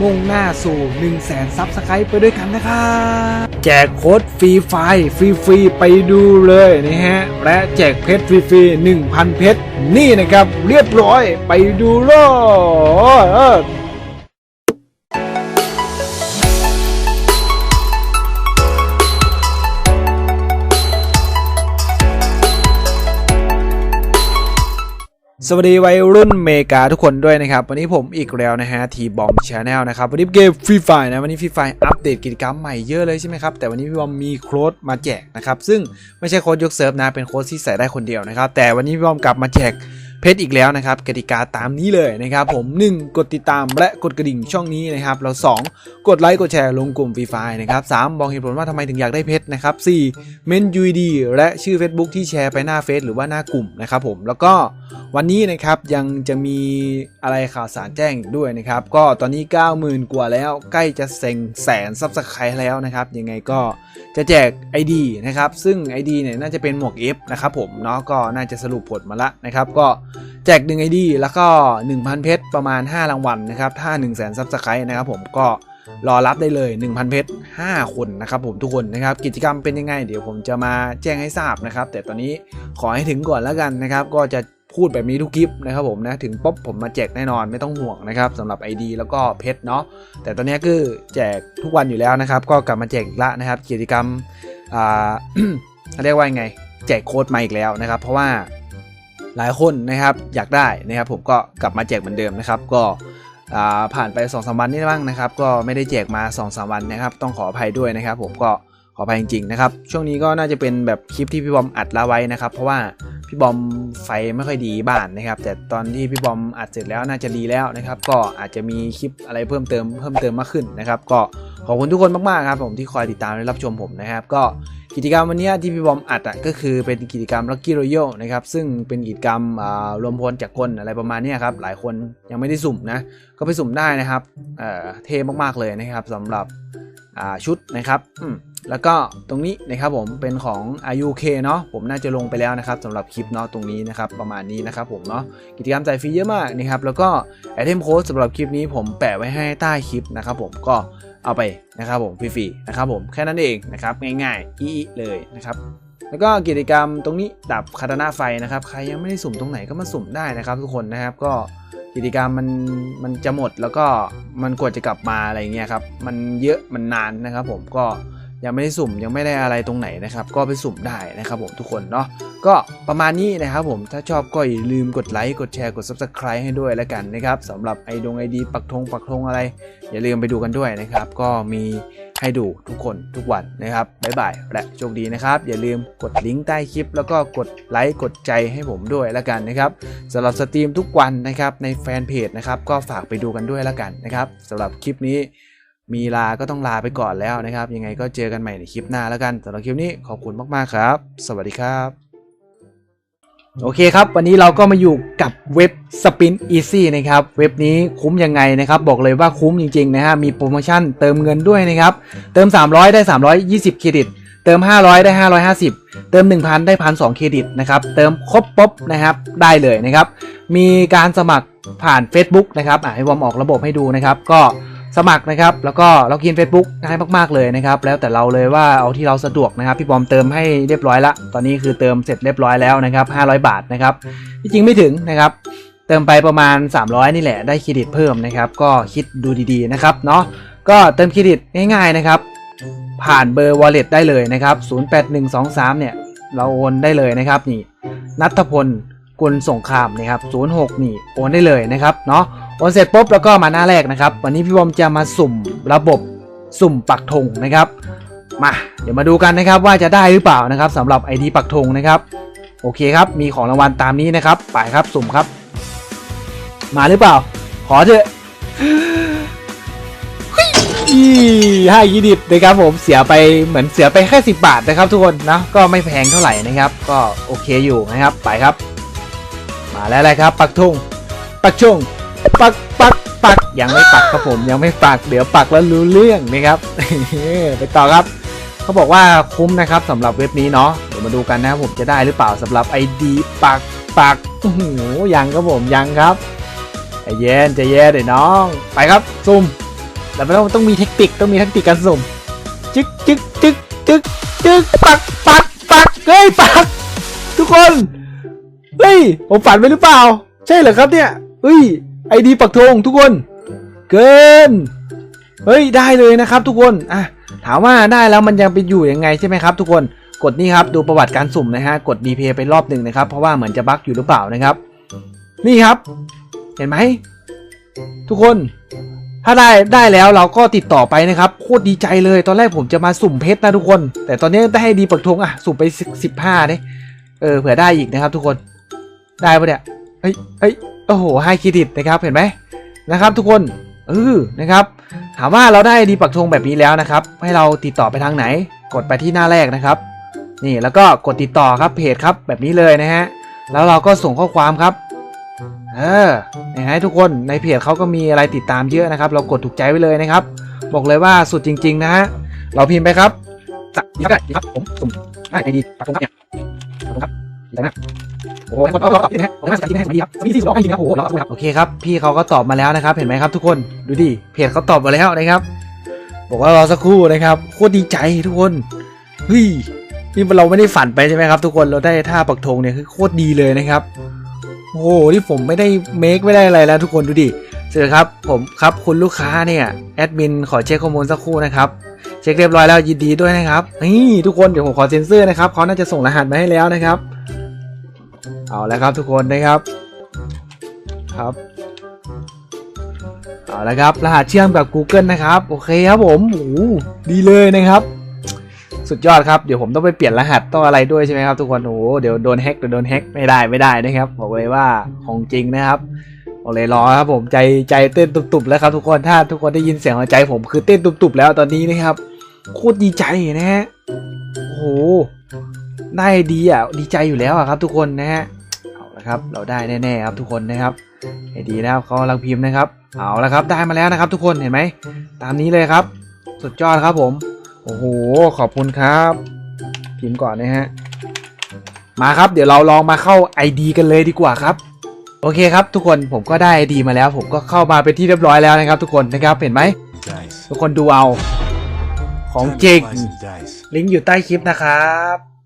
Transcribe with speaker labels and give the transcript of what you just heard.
Speaker 1: มุ่งหน้าสู่ 1 0 0 0 0แสนซับสไครต์ไปด้วยกันนะครับแจกโค้ดฟรีไฟล์ฟรีๆไปดูเลยนะฮะ และแจกเพชรฟรีฟรีๆ1,000 เพชร นี่นะครับ เรียบร้อยไปดูเลย สวัสดีวัยรุ่นเมกาทุกคนด้วยนะครับ วันนี้ผมอีกแล้วนะฮะทีบอมชาแนลนะครับ วันนี้เกมฟรีไฟนะ วันนี้ฟรีไฟอัปเดตกิจกรรมใหม่เยอะเลยใช่ไหมครับ แต่วันนี้พี่บอมมีโค้ดมาแจกนะครับ ซึ่งไม่ใช่โค้ดยกเซิร์ฟนะ เป็นโค้ดที่ใส่ได้คนเดียวนะครับ แต่วันนี้พี่บอมกลับมาแจก เพชรอีกแล้วนะครับกติกาตามนี้เลยนะครับผม 1 กดติดตามและกดกระดิ่งช่องนี้นะครับแล้ว 2 กดไลค์กดแชร์ลงกลุ่มฟรีไฟนะครับ3บอกเหตุผลว่าทำไมถึงอยากได้เพชรนะครับ4เมน UID และชื่อ Facebook ที่แชร์ไปหน้าเฟซหรือว่าหน้ากลุ่มนะครับผมแล้วก็วันนี้นะครับยังจะมีอะไรข่าวสารแจ้งด้วยนะครับก็ตอนนี้ 90,000 กว่าแล้วใกล้จะเซ็งแสนซับสไครต์แล้วนะครับยังไงก็จะแจก ID นะครับซึ่ง ID เนี่ยน่าจะเป็นหมวก F นะครับผมเนาะก็น่าจะสรุปผลมาละนะครับก็แจก1 ID แล้วก็ 1,000 เพชรประมาณ 5 รางวัลนะครับ ถ้า 1 0 0 0 0แสนซับสไครต์นะครับผมก็รอรับได้เลย 1,000 เพชร5คนนะครับผมทุกคนนะครับ กิจกรรมเป็นยังไง เดี๋ยวผมจะมาแจ้งให้ทราบนะครับ แต่ตอนนี้ขอให้ถึงก่อนแล้วกันนะครับ ก็จะพูดแบบนี้ทุกคลิปนะครับผมนะถึงป๊บผมมาแจกแน่นอนไม่ต้องห่วงนะครับสำหรับ ID แล้วก็เพชรเนาะแต่ตอนนี้คือแจกทุกวันอยู่แล้วนะครับ ก็กลับมาแจกอีกละนะครับ กิจกรรมอ่าเรียกว่าไง แจกโค้ดมาอีกแล้วนะครับ เพราะว่า หลายคนนะครับอยากได้นะครับผมก็กลับมาแจกเหมือนเดิมนะครับ ก็ผ่านไป2อสวันนี่บ้างนะครับ ก็ไม่ได้แจกมา2อสวันนะครับ ต้องขออภัยด้วยนะครับ ผมก็ขออภัยจริงๆนะครับ ช่วงนี้ก็น่าจะเป็นแบบคลิปที่พี่บอมอัดละไว้นะครับ เพราะว่าพี่บอมไฟไม่ค่อยดีบ้านนะครับ แต่ตอนที่พี่บอมอัดเสร็จแล้วน่าจะดีแล้วนะครับ ก็อาจจะมีคลิปอะไรเพิ่มเติมเพิ่มเติมมากขึ้นนะครับ ก็ขอบคุณทุกคนมากๆครับผมที่คอยติดตามและรับชมผมนะครับ ก็ กิจกรรมวันนี้ที่พี่บอมอัดอะก็คือเป็นกิจกรรม Lucky Royal นะครับซึ่งเป็นกิจกรรมรวมพลจากคนอะไรประมาณนี้ครับหลายคนยังไม่ได้สุ่มนะก็ไปสุ่มได้นะครับเเท่มากๆเลยนะครับสำหรับชุดนะครับแล้วก็ตรงนี้นะครับผมเป็นของ RUK เนาะผมน่าจะลงไปแล้วนะครับสำหรับคลิปเนาะตรงนี้นะครับประมาณนี้นะครับผมเนาะกิจกรรมจ่ายฟรีเยอะมากนะครับแล้วก็ไอเทมโค้ดสำหรับคลิปนี้ผมแปะไว้ให้ใต้คลิปนะครับผมก็ เอาไปนะครับผมฟรีๆนะครับผมแค่นั้นเองนะครับง่ายๆอีๆเลยนะครับแล้วก็กิจกรรมตรงนี้ดับคาตานาไฟนะครับใครยังไม่ได้สุ่มตรงไหนก็มาสุ่มได้นะครับ ทุกคนนะครับก็กิจกรรมมันมันจะหมดแล้วก็มันกว่าจะกลับมาอะไรเงี้ยครับมันเยอะมันนานนะครับ ผมก็ ยังไม่ได้สุ่มยังไม่ได้อะไรตรงไหนนะครับ ก็ไปสุ่มได้นะครับผมทุกคนเนาะก็ประมาณนี้นะครับผมถ้าชอบก็อย่าลืมกดไลค์กดแชร์กด subscribe ให้ด้วยแล้วกันนะครับสำหรับไอดงไอดีปักธงปักธงอะไร อย่าลืมไปดูกันด้วยนะครับ ก็มีให้ดูทุกคนทุกวันนะครับบ๊ายบายและโชคดีนะครับ อย่าลืมกดลิงก์ใต้คลิป แล้วก็กดไลค์กดใจให้ผมด้วยแล้วกันนะครับสำหรับสตรีมทุกวันนะครับในแฟนเพจนะครับก็ฝากไปดูกันด้วยแล้วกันนะครับสำหรับคลิปนี้ มีลาก็ต้องลาไปก่อนแล้วนะครับ ยังไงก็เจอกันใหม่ในคลิปหน้าแล้วกันสำหรับคลิปนี้ขอบคุณมากๆครับ สวัสดีครับ โอเคครับ วันนี้เราก็มาอยู่กับเว็บ Spin Easy นะครับ เว็บนี้คุ้มยังไงนะครับ บอกเลยว่าคุ้มจริงๆนะฮะมีโปรโมชั่นเติมเงินด้วยนะครับ เติม 300 ได้ 320 เครดิต เติม 500 ได้ 550 เติม 1,000 ได้1,200เครดิตนะครับ เติมครบปุ๊บนะครับ ได้เลยนะครับ มีการสมัครผ่าน Facebook นะครับอะให้วอมออกระบบให้ดูนะครับ ก็ สมัครนะครับ แล้วก็เรากิน Facebook ง่ายมากๆเลยนะครับ แล้วแต่เราเลยว่าเอาที่เราสะดวกนะครับ พี่บอมเติมให้เรียบร้อยละ ตอนนี้คือเติมเสร็จเรียบร้อยแล้วนะครับ 500 บาทนะครับที่จริงไม่ถึงนะครับ เติมไปประมาณ 300 นี่แหละ ได้เครดิตเพิ่มนะครับ ก็คิดดูดีๆนะครับเนาะ ก็เติมเครดิตง่ายๆนะครับ ผ่านเบอร์ wallet ได้เลยนะครับ 08123 เนี่ย เราโอนได้เลยนะครับนี่ นัทพลกุลสงครามนะครับ 06 นี่ โอนได้เลยนะครับเนาะ โอนเสร็จปุ๊บแล้วก็มาหน้าแรกนะครับ วันนี้พี่บอมจะมาสุ่มระบบสุ่มปักธงนะครับ มาเดี๋ยวมาดูกันนะครับว่าจะได้หรือเปล่านะครับสำหรับ ID ปักธงนะครับโอเคครับมีของรางวัลตามนี้นะครับไปครับสุ่มครับ มาหรือเปล่า ขอเถอะให้ยีดิตนะครับผมเสียไปเหมือนเสียไปแค่สิบาทนะครับ ทุกคนนะก็ไม่แพงเท่าไหร่นะครับ ก็โอเคอยู่นะครับไปครับ มาแล้วเลยครับ ปักธงปักชง ปักปักปักยังไม่ปักครับผมยังไม่ปักเดี๋ยวปักแล้วรู้เรื่องนะครับไปต่อครับเขาบอกว่าคุ้มนะครับสำหรับเว็บนี้เนาะเดี๋ยวมาดูกันนะครับผมจะได้หรือเปล่าสำหรับ ID ปักปักโอ้โหยังครับผมยังครับใจเย็นใจเย็นเดี๋ยวน้อง ไปครับซุ่มแต่ไม่ต้องต้องมีเทคนิคต้องมีเทคนิคการสุ่มจึ๊กจึ๊กจึ๊กจึ๊กจึ๊กปักปักปักเฮ้ยปัก ทุกคนเฮ้ยผมฝันไปหรือเปล่า ใช่เหรอครับเนี่ยเฮ้ย ไอดีปักธงทุกคน เกิน เฮ้ยได้เลยนะครับทุกคนอะถามว่าได้แล้วมันยังไปอยู่ยังไงใช่ไหมครับทุกคนกดนี่ครับดูประวัติการสุ่มนะฮะกด DP ไปรอบหนึ่งนะครับ เพราะว่าเหมือนจะบั๊กอยู่หรือเปล่านะครับ นี่ครับ เห็นไหมทุกคน ถ้าได้ได้แล้วเราก็ติดต่อไปนะครับโคตรดีใจเลยตอนแรกผมจะมาสุ่มเพชรนะทุกคน แต่ตอนนี้ได้ให้ดีปักธงอะสุ่มไปสิบห้าเนี่ยเออเผื่อได้อีกนะครับ ทุกคนได้ปะเนี่ยเฮ้ยเฮ้ย โอ้โหให้เครดิตนะครับเห็นไหมนะครับ ทุกคนเออนะครับ ถามว่าเราได้ดีปักธงแบบนี้แล้วนะครับ ให้เราติดต่อไปทางไหน กดไปที่หน้าแรกนะครับ นี่แล้วก็กดติดต่อครับเพจครับแบบนี้เลยนะฮะแล้วเราก็ส่งข้อความครับเออนะฮะทุกคนในเพจเขาก็มีอะไรติดตามเยอะนะครับ เรากดถูกใจไว้เลยนะครับ บอกเลยว่าสุดจริง ๆ นะฮะเราพิมพ์ไปครับสักดีครับดีครับผมสุ่มได้ไอดีปักธงครับเนี่ยขอบคุณครับดีใจมาก โอ้โหคนตอบตอบดีนะผมน่าสนใจนะสวัสดีครับมีที่สองให้ดีนะโอ้โหเราครับโอเคครับพี่เขาก็ตอบมาแล้วนะครับ เห็นไหมครับทุกคนดูดิเพจเขาตอบมาแล้วนะครับ บอกว่ารอสักครู่นะครับโคตรดีใจทุกคนเฮ้ยนี่เราไม่ได้ฝันไปใช่ไหมครับ ทุกคนเราได้ท่าปักธงเนี่ยคือโคตรดีเลยนะครับโอ้โหนี่ผมไม่ได้เมคไม่ได้อะไรแล้ว ทุกคนดูดิเจอครับผมครับคุณลูกค้าเนี่ยแอดมินขอเช็คข้อมูลสักครู่นะครับเช็คเรียบร้อยแล้วยินดีด้วยนะครับนี่ทุกคนเดี๋ยวผมขอเซ็นเซอร์นะครับเขาน่าจะส่งรหัสมาให้แล้วนะครับ เอาแล้วครับทุกคนนะครับครับเอาแล้วครับรหัสเชื่อมกับ Google นะครับโอเคครับผมโอ้ดีเลยนะครับ สุดยอดครับเดี๋ยวผมต้องไปเปลี่ยนรหัสต้องอะไรด้วยใช่ไหมครับทุกคนโอ้เดี๋ยวโดนแฮ็กเดี๋ยวโดนแฮ็กไม่ได้ไม่ได้นะครับบอกเลยว่าของจริงนะครับบอกเลยรอครับผมใจใจเต้นตุบๆแล้วครับทุกคนถ้าทุกคนได้ยินเสียงหัวใจผมคือเต้นตุบๆแล้วตอนนี้นะครับโคตรดีใจนะฮะโอ้โหได้ดีอะดีใจอยู่แล้วอะครับ ทุกคนนะฮะ เอาละครับ เราได้แน่ๆครับทุกคนนะครับให้ดีนะครับเขากำลังพิมพ์นะครับ เอาละครับได้มาแล้วนะครับ ทุกคนเห็นไหมตามนี้เลยครับ สุดยอดครับผม โอ้โหขอบคุณครับ พิมพ์ก่อนนะฮะมาครับเดี๋ยวเราลองมาเข้า ID กันเลยดีกว่าครับโอเคครับทุกคนผมก็ได้ ID มาแล้ว ผมก็เข้ามาเป็นที่เรียบร้อยแล้วนะครับ ทุกคนนะครับเห็นไหม
Speaker 2: Dice.
Speaker 1: ทุกคนดูเอาของ
Speaker 2: Time to
Speaker 1: จริง
Speaker 2: slice and dice.
Speaker 1: ลิงก์อยู่ใต้คลิปนะครับ